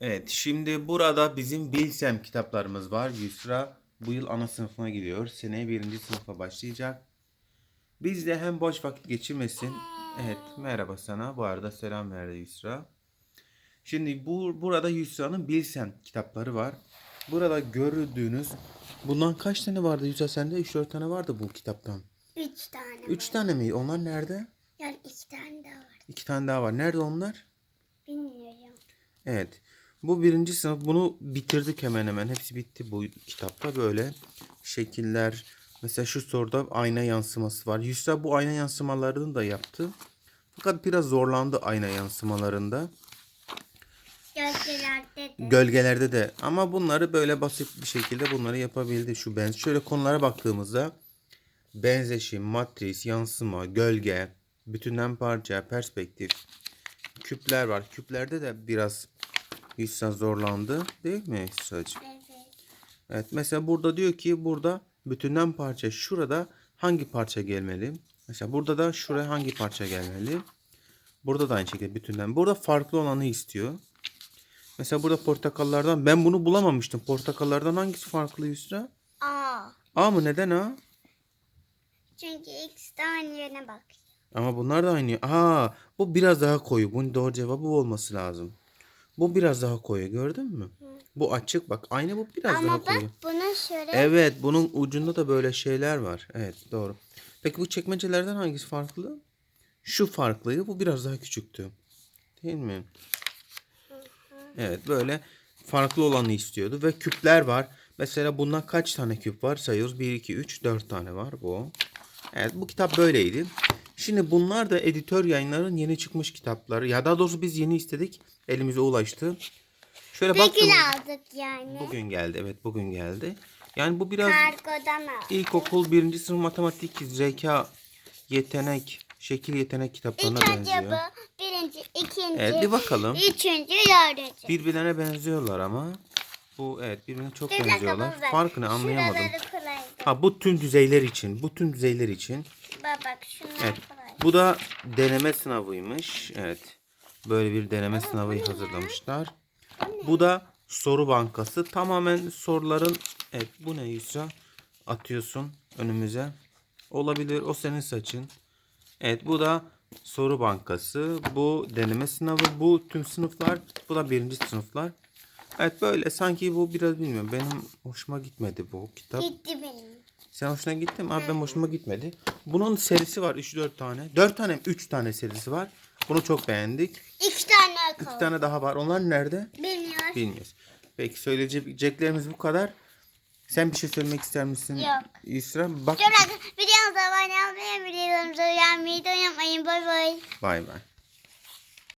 Evet, şimdi burada bizim Bilsem kitaplarımız var. Yusra bu yıl ana sınıfına gidiyor. Seneye birinci sınıfa başlayacak. Biz de hem boş vakit geçirmesin. Evet, merhaba sana. Bu arada selam verdi Yusra. Şimdi bu burada Yusra'nın Bilsem kitapları var. Burada gördüğünüz bundan kaç tane vardı Yusra sende? 3-4 tane vardı bu kitaptan. Üç tane 3 var. tane mi? Onlar nerede? Yani iki tane daha var. 2 tane daha var. Nerede onlar? Bilmiyorum. Evet. Bu birinci sınıf. Bunu bitirdik hemen hemen. Hepsi bitti bu kitapta. Böyle şekiller. Mesela şu soruda ayna yansıması var. Yusra bu ayna yansımalarını da yaptı. Fakat biraz zorlandı ayna yansımalarında. Gölgelerde de. Gölgelerde de. Ama bunları böyle basit bir şekilde bunları yapabildi. Şu benz. Şöyle konulara baktığımızda benzeşim, matris, yansıma, gölge, bütünden parça, perspektif, küpler var. Küplerde de biraz Yusra zorlandı. Değil mi Yusra'cığım? evet. Evet mesela burada diyor ki burada bütünden parça şurada hangi parça gelmeli? Mesela burada da şuraya hangi parça gelmeli? Burada da aynı şekilde bütünden. Burada farklı olanı istiyor. Mesela burada portakallardan ben bunu bulamamıştım. Portakallardan hangisi farklı Yusra? Aa. A mı? Neden A? Çünkü ikisi de aynı yöne bak. Ama bunlar da aynı. Aa, bu biraz daha koyu. Bunun doğru cevabı bu olması lazım. Bu biraz daha koyu. Gördün mü? Bu açık bak. Aynı bu biraz daha Ama bak koyu. bunun şöyle. Evet, bunun ucunda da böyle şeyler var. Evet, doğru. Peki bu çekmecelerden hangisi farklı? Şu farklıydı, bu biraz daha küçüktü. Değil mi? Evet, böyle farklı olanı istiyordu ve küpler var. Mesela bundan kaç tane küp var? Sayıyoruz. 1 2 3 4 tane var bu. Evet, bu kitap böyleydi. Şimdi bunlar da editör yayınların yeni çıkmış kitapları. Ya daha doğrusu biz yeni istedik. Elimize ulaştı. Şöyle gün baktım. aldık yani. Bugün geldi. Evet, bugün geldi. Yani bu biraz Kargodan aldık. İlkokul birinci sınıf matematik, zeka, yetenek, şekil yetenek kitaplarına İlk benziyor. bu. Birinci, ikinci. Evet bir bakalım. Üçüncü, dördüncü. Birbirlerine benziyorlar ama. Bu evet birbirine çok dakika benziyorlar. baba. Farkını anlayamadım. Şuraları kolaydı. Ha bu tüm düzeyler için. Bu tüm düzeyler için. Bak bak şunlar Evet. kolay. Bu da deneme sınavıymış. Evet. Böyle bir deneme sınavı hazırlamışlar. Bu da soru bankası. Tamamen soruların evet bu ne Yusra? Atıyorsun önümüze. Olabilir o senin saçın. Evet bu da soru bankası. Bu deneme sınavı. Bu tüm sınıflar. Bu da birinci sınıflar. Evet böyle sanki bu biraz bilmiyorum. Benim hoşuma gitmedi bu kitap. Gitti. Sen hoşuna gitti mi? Abi benim hoşuma gitmedi. Bunun serisi var 3-4 tane. 4 tane mi? 3 tane serisi var. Bunu çok beğendik. İki tane kaldı. tane daha var. Onlar nerede? Bilmiyorum. Bilmiyoruz. Peki söyleyeceklerimiz bu kadar. Sen bir şey söylemek ister misin? Yok. Yusra bak. Bakın videomuza abone olmayı, videolarımıza beğenmeyi de unutmayın. Bay bay. Bay bay.